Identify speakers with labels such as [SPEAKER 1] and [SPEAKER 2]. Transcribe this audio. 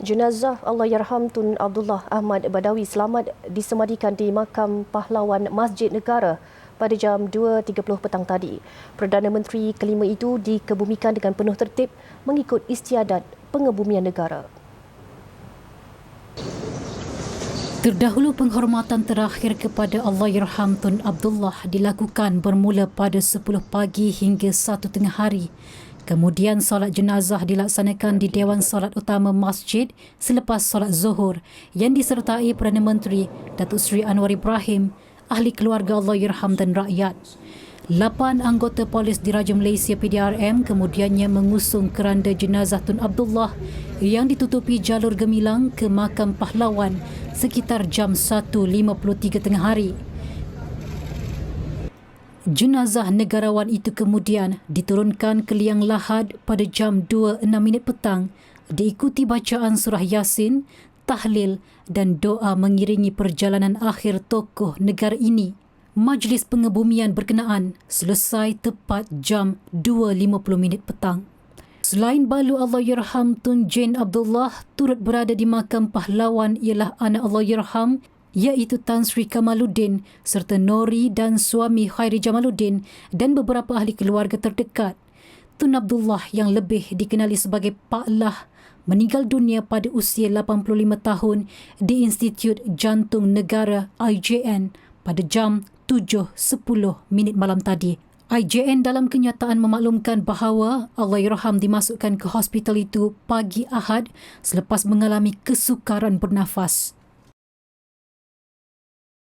[SPEAKER 1] Jenazah Allahyarham Tun Abdullah Ahmad Badawi selamat disemadikan di makam pahlawan Masjid Negara pada jam 2.30 petang tadi. Perdana Menteri kelima itu dikebumikan dengan penuh tertib mengikut istiadat pengebumian negara.
[SPEAKER 2] Terdahulu penghormatan terakhir kepada Allahyarham Tun Abdullah dilakukan bermula pada 10 pagi hingga 1 tengah hari Kemudian solat jenazah dilaksanakan di Dewan Solat Utama Masjid selepas solat Zuhur yang disertai Perdana Menteri Datuk Seri Anwar Ibrahim, ahli keluarga Allah Yerham dan rakyat. Lapan anggota polis Diraja Malaysia PDRM kemudiannya mengusung keranda jenazah Tun Abdullah yang ditutupi jalur gemilang ke makam pahlawan sekitar jam 1.53 tengah hari. Jenazah negarawan itu kemudian diturunkan ke liang lahat pada jam 2.06 minit petang diikuti bacaan surah Yasin, tahlil dan doa mengiringi perjalanan akhir tokoh negara ini. Majlis pengebumian berkenaan selesai tepat jam 2.50 minit petang. Selain balu Allah Yerham Tun Jane Abdullah turut berada di makam pahlawan ialah anak Allah Yerham iaitu Tan Sri Kamaluddin serta Nori dan suami Khairi Jamaluddin dan beberapa ahli keluarga terdekat. Tun Abdullah yang lebih dikenali sebagai Pak Lah meninggal dunia pada usia 85 tahun di Institut Jantung Negara IJN pada jam 7.10 minit malam tadi. IJN dalam kenyataan memaklumkan bahawa Allahyarham dimasukkan ke hospital itu pagi Ahad selepas mengalami kesukaran bernafas.